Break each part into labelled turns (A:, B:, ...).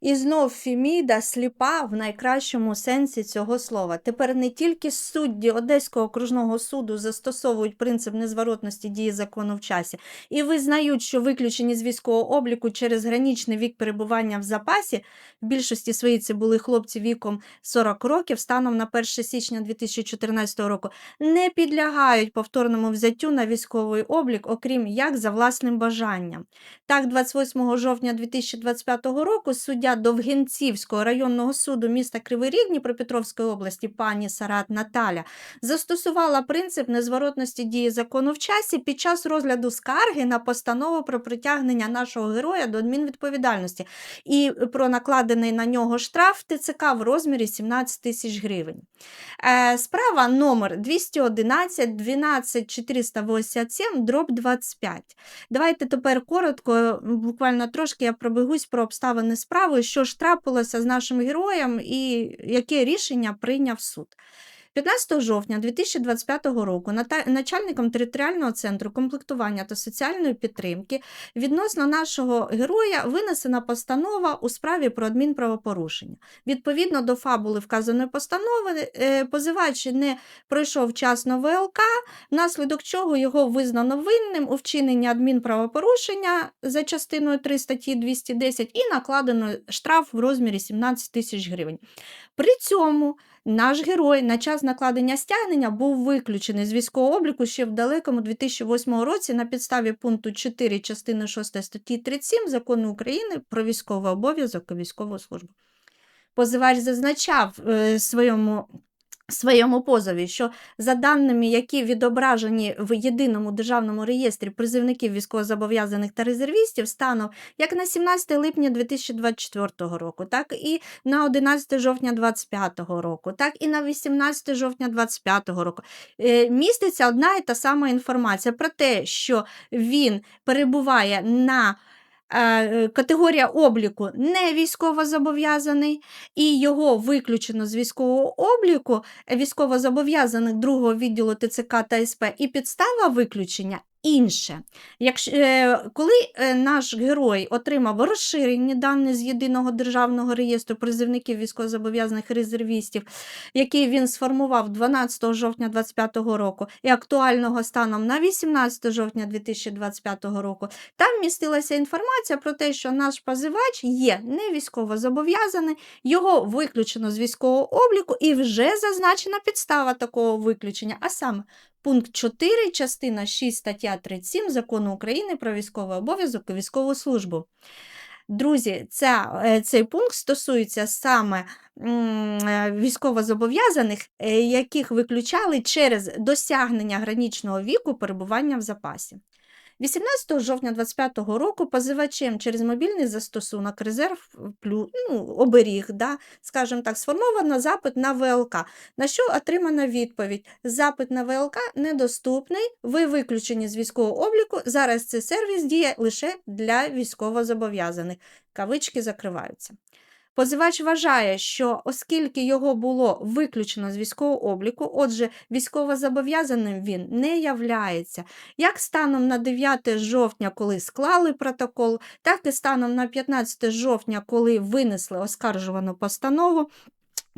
A: І знов Феміда сліпа в найкращому сенсі цього слова. Тепер не тільки судді Одеського окружного суду застосовують принцип незворотності дії закону в часі і визнають, що виключені з військового обліку через граничний вік перебування в запасі, в більшості своїй це були хлопці віком 40 років, станом на 1 січня 2014 року, не підлягають повторному взяттю на військовий облік, окрім як за власним бажанням. Так, 28 жовтня 2025 року суддя Довгенцівського районного суду міста Кривий Ріг Дніпропетровської області пані Сарат Наталя застосувала принцип незворотності дії закону в часі під час розгляду скарги на постанову про притягнення нашого героя до адмінвідповідальності і про накладений на нього штраф ТЦК в розмірі 17 тисяч гривень. Е, Справа номер 211 12 487 дроб 25. Давайте тепер коротко, буквально трошки я пробегусь про обставини справи, що ж трапилося з нашим героєм і яке рішення прийняв суд. 15 жовтня 2025 року начальником територіального центру комплектування та соціальної підтримки відносно нашого героя винесена постанова у справі про адмінправопорушення. Відповідно до фабули вказаної постанови, е, позивач не пройшов вчасно ВЛК, внаслідок чого його визнано винним у вчиненні адмінправопорушення за частиною 3 статті 210 і накладено штраф в розмірі 17 тисяч гривень. При цьому наш герой на час накладення стягнення був виключений з військового обліку ще в далекому 2008 році на підставі пункту 4 частини 6 статті 37 Закону України про військовий обов'язок і військову службу. Позивач зазначав е, своєму своєму позові, що за даними, які відображені в єдиному державному реєстрі призивників військовозобов'язаних та резервістів, станом як на 17 липня 2024 року, так і на 11 жовтня 2025 року, так і на 18 жовтня 2025 року, е, міститься одна і та сама інформація про те, що він перебуває на Категорія обліку не військовозобов'язаний, і його виключено з військового обліку. Військовозобов'язаних другого відділу ТЦК та СП, і підстава виключення інше. Якщо, е, коли е, наш герой отримав розширені дані з єдиного державного реєстру призивників військовозобов'язаних резервістів, який він сформував 12 жовтня 2025 року і актуального станом на 18 жовтня 2025 року, там містилася інформація про те, що наш позивач є не військовозобов'язаний, його виключено з військового обліку і вже зазначена підстава такого виключення, а саме Пункт 4, частина 6, стаття 37 Закону України про військовий обов'язок і військову службу. Друзі, ця, е, цей пункт стосується саме е, військовозобов'язаних, е, яких виключали через досягнення гранічного віку перебування в запасі. 18 жовтня 2025 року позивачем через мобільний застосунок резерв ну, оберіг, да, скажімо так, сформовано запит на ВЛК, на що отримана відповідь: запит на ВЛК недоступний, ви виключені з військового обліку. Зараз цей сервіс діє лише для військовозобов'язаних. Кавички закриваються. Позивач вважає, що оскільки його було виключено з військового обліку, отже, військовозобов'язаним він не являється. Як станом на 9 жовтня, коли склали протокол, так і станом на 15 жовтня, коли винесли оскаржувану постанову.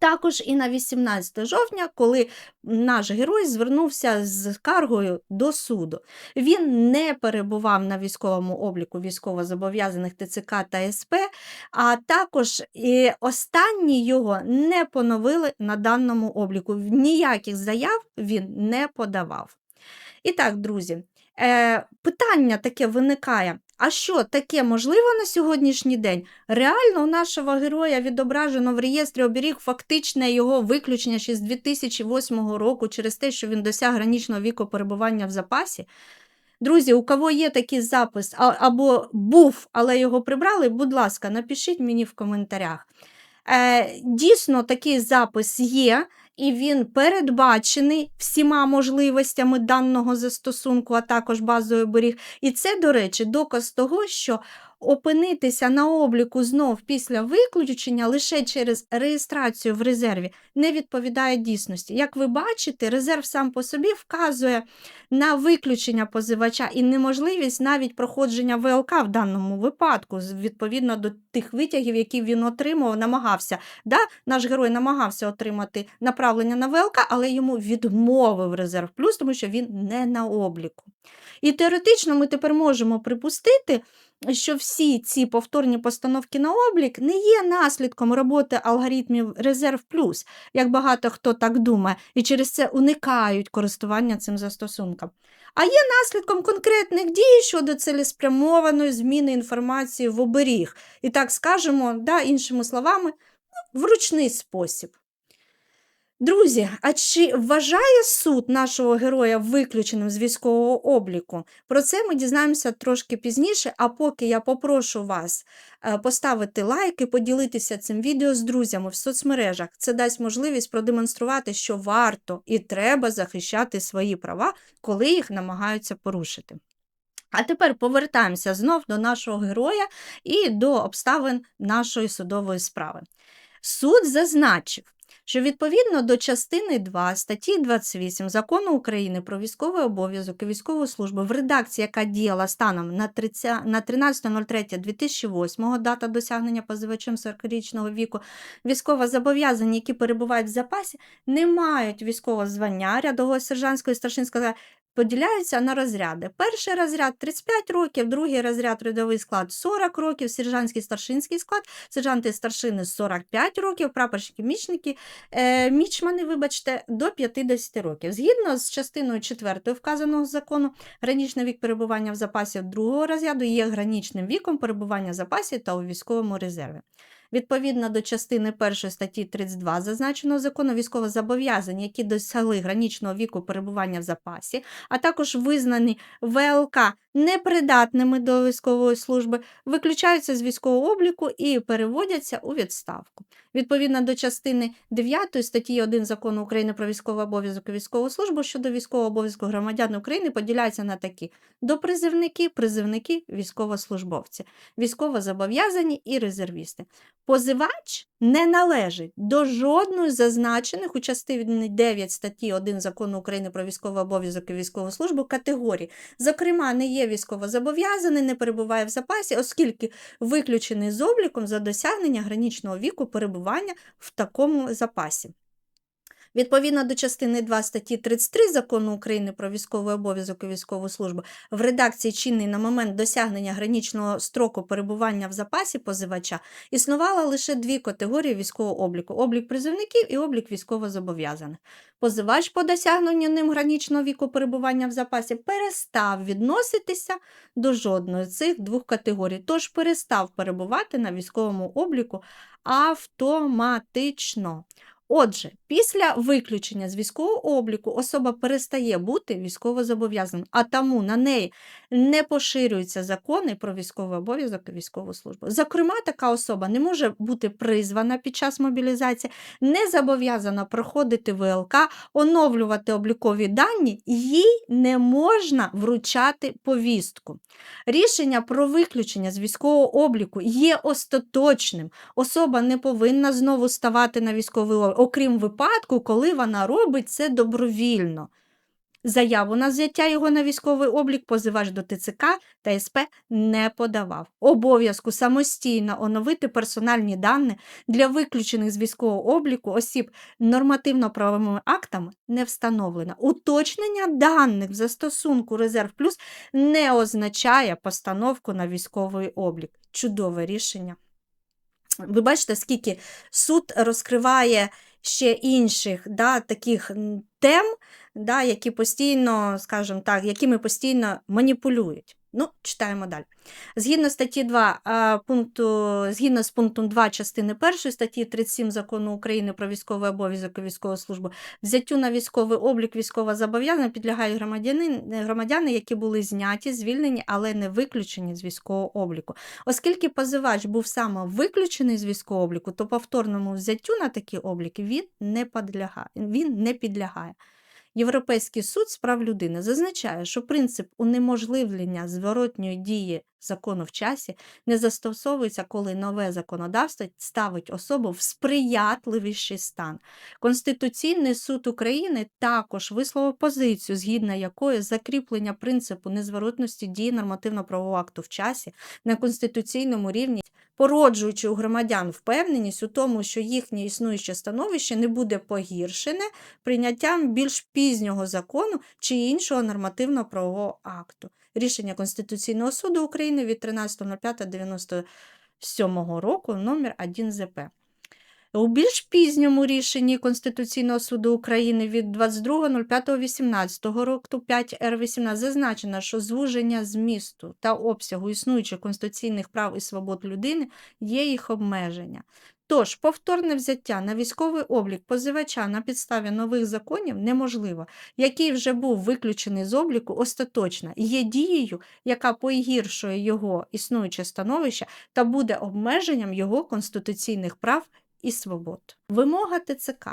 A: Також і на 18 жовтня, коли наш герой звернувся з скаргою до суду. Він не перебував на військовому обліку військовозобов'язаних ТЦК та СП, а також і останні його не поновили на даному обліку. Ніяких заяв він не подавав. І так, друзі, е, питання таке виникає. А що таке можливо на сьогоднішній день? Реально у нашого героя відображено в реєстрі оберіг фактичне його виключення ще з 2008 року через те, що він досяг граничного віку перебування в запасі. Друзі, у кого є такий запис або був, але його прибрали, будь ласка, напишіть мені в коментарях. Е, дійсно, такий запис є, і він передбачений всіма можливостями даного застосунку, а також базою оберіг. І це, до речі, доказ того, що опинитися на обліку знов після виключення лише через реєстрацію в резерві не відповідає дійсності. Як ви бачите, резерв сам по собі вказує на виключення позивача і неможливість навіть проходження ВЛК в даному випадку, відповідно до тих витягів, які він отримав, намагався. Да? Наш герой намагався отримати направлення на ВЛК, але йому відмовив резерв плюс, тому що він не на обліку. І теоретично ми тепер можемо припустити, що всі ці повторні постановки на облік не є наслідком роботи алгоритмів резерв плюс, як багато хто так думає, і через це уникають користування цим застосунком. А є наслідком конкретних дій щодо цілеспрямованої зміни інформації в оберіг. І так скажемо, да, іншими словами, ну, в ручний спосіб. Друзі, а чи вважає суд нашого героя виключеним з військового обліку? Про це ми дізнаємося трошки пізніше, а поки я попрошу вас е, поставити лайк і поділитися цим відео з друзями в соцмережах. Це дасть можливість продемонструвати, що варто і треба захищати свої права, коли їх намагаються порушити. А тепер повертаємося знов до нашого героя і до обставин нашої судової справи. Суд зазначив, що відповідно до частини 2 статті 28 Закону України про військовий обов'язок і військову службу в редакції, яка діяла станом на 30 на 13.03.2008, дата досягнення позивачем 40-річного віку, військовозобов'язані, які перебувають в запасі, не мають військового звання. Рядового сержантського і старшинського поділяються на розряди. Перший розряд 35 років, другий розряд рядовий склад 40 років, сержантський старшинський склад, сержанти старшини 45 років, прапорщики, мічники, е, мічмани, вибачте, до 50 років. Згідно з частиною 4 вказаного закону, граничний вік перебування в запасі другого розряду є граничним віком перебування в запасі та у військовому резерві. Відповідно до частини 1 статті 32 зазначеного закону військовозобов'язані, які досягли гранічного віку перебування в запасі, а також визнані ВЛК непридатними до військової служби, виключаються з військового обліку і переводяться у відставку. Відповідно до частини 9 статті 1 Закону України про військовий обов'язок і військову службу щодо військового обов'язку громадян України поділяються на такі: допризивники, призивники, військовослужбовці, військовозобов'язані і резервісти. Позивач не належить до жодної зазначених у частині 9 статті 1 Закону України про військовий обов'язок і військову службу категорій. Зокрема, не є військовозобов'язаний, не перебуває в запасі, оскільки виключений з обліком за досягнення гранічного віку перебування в такому запасі. Відповідно до частини 2 статті 33 Закону України про військовий обов'язок і військову службу, в редакції чинний на момент досягнення граничного строку перебування в запасі позивача існувало лише дві категорії військового обліку: облік призовників і облік військовозобов'язаних. Позивач по досягненню ним граничного віку перебування в запасі перестав відноситися до жодної з цих двох категорій, тож перестав перебувати на військовому обліку автоматично. Отже, після виключення з військового обліку особа перестає бути військовозобов'язаним, а тому на неї не поширюються закони про військовий обов'язок і військову службу. Зокрема, така особа не може бути призвана під час мобілізації, не зобов'язана проходити ВЛК, оновлювати облікові дані, їй не можна вручати повістку. Рішення про виключення з військового обліку є остаточним. Особа не повинна знову ставати на військовий облік, окрім випадку, коли вона робить це добровільно. Заяву на взяття його на військовий облік позивач до ТЦК та СП не подавав. Обов'язку самостійно оновити персональні дані для виключених з військового обліку осіб нормативно-правовими актами не встановлено. Уточнення даних в застосунку Резерв Плюс не означає постановку на військовий облік. Чудове рішення. Ви бачите, скільки суд розкриває ще інших да, таких тем, да, які постійно, скажімо так, якими постійно маніпулюють. Ну, читаємо далі. Згідно статті 2, пункту, згідно з пунктом 2 частини 1 статті 37 Закону України про військовий обов'язок і військову службу, взяттю на військовий облік військовозобов'язаних підлягають громадяни, громадяни, які були зняті, звільнені, але не виключені з військового обліку. Оскільки позивач був саме виключений з військового обліку, то повторному взяттю на такі обліки він не підлягає. Він не підлягає. Європейський суд з прав людини зазначає, що принцип унеможливлення зворотньої дії закону в часі не застосовується, коли нове законодавство ставить особу в сприятливіший стан. Конституційний суд України також висловив позицію, згідно якої закріплення принципу незворотності дії нормативно-правового акту в часі на конституційному рівні, породжуючи у громадян впевненість у тому, що їхнє існуюче становище не буде погіршене прийняттям більш пізнього закону чи іншого нормативно-правового акту. Рішення Конституційного суду України від 13.05.97 року номер 1 ЗП. У більш пізньому рішенні Конституційного суду України від 22.05.18 року 5 Р18 зазначено, що звуження змісту та обсягу існуючих конституційних прав і свобод людини є їх обмеження. Тож, повторне взяття на військовий облік позивача на підставі нових законів неможливо, який вже був виключений з обліку остаточно, і є дією, яка погіршує його існуюче становище та буде обмеженням його конституційних прав і свобод. Вимога ТЦК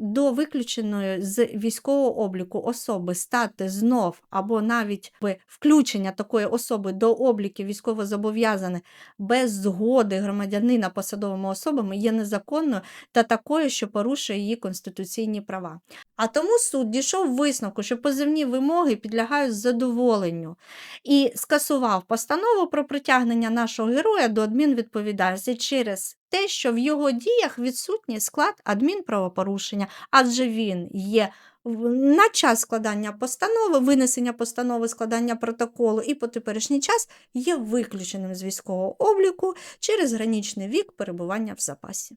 A: до виключеної з військового обліку особи стати знов або навіть включення такої особи до обліків військовозобов'язаних без згоди громадянина посадовими особами є незаконною та такою, що порушує її конституційні права. А тому суд дійшов висновку, що позивні вимоги підлягають задоволенню і скасував постанову про притягнення нашого героя до адмінвідповідальності через те, що в його діях відсутній склад адмінправопорушення, адже він є на час складання постанови, винесення постанови, складання протоколу і по теперішній час є виключеним з військового обліку через гранічний вік перебування в запасі.